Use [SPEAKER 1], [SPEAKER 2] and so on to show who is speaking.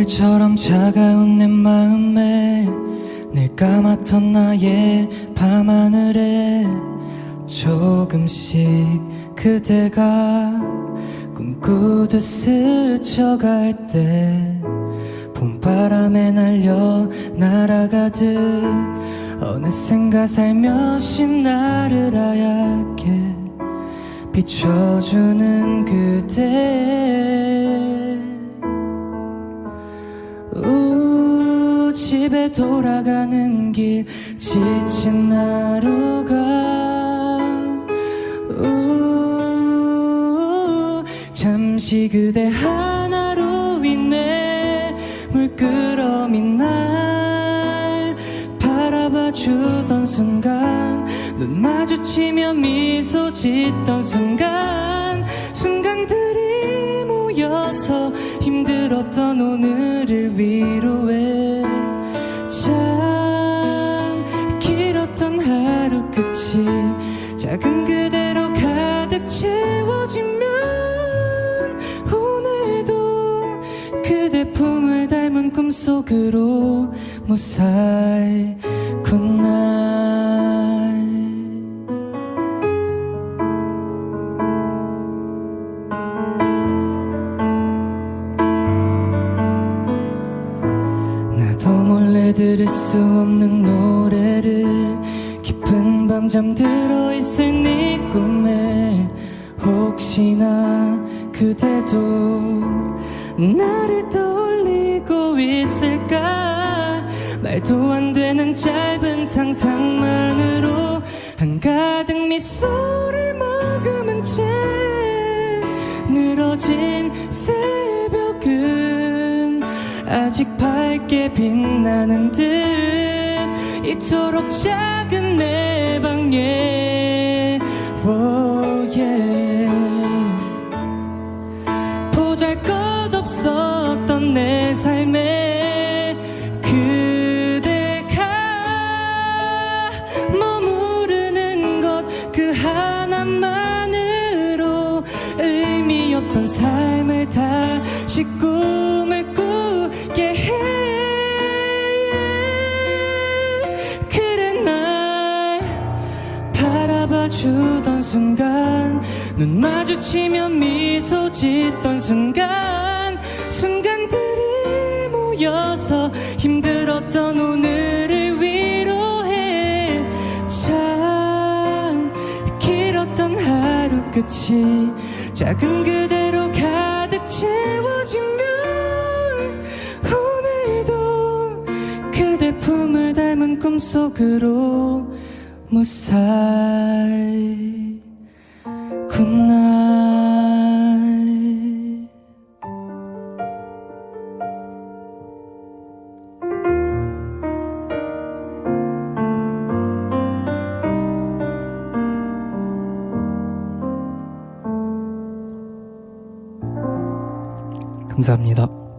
[SPEAKER 1] 오늘처럼 차가운 내 마음에 늘 까맣던 나의 밤하늘에 조금씩 그대가 꿈꾸듯 스쳐갈 때 봄바람에 날려 날아가듯 어느샌가 살며시 나를 하얗게 비춰주는 그대 집에 돌아가는 길 지친 하루가 우 잠시 그대 하나로 인해 물끄러미 날 바라봐 주던 순간 눈 마주치며 미소 짓던 순간 순간들이 모여서 힘들었던 오늘을 위로해 끝이 작은 그대로 가득 채워지면 오늘도 그대 품을 닮은 꿈속으로 무사히 몰래 들을 수 없는 노래를 깊은 밤 잠들어 있을 네 꿈에 혹시나 그대도 나를 떠올리고 있을까? 말도 안 되는 짧은 상상만으로 한가득 미소를 머금은 채 늘어진 새벽은 아직 밝게 빛나는 듯 이토록 작은 내 보잘것없었던 내 삶에 그대가 머무르는 것 그 하나만으로 의미 없던 삶을 다시 꿈 주던 순간 눈 마주치며 미소 짓던 순간 순간들이 모여서 힘들었던 오늘을 위로해. 참 길었던 하루 끝이 작은 그대로 가득 채워지면 오늘도 그대 품을 닮은 꿈속으로 무사히 굿나잇 감사합니다.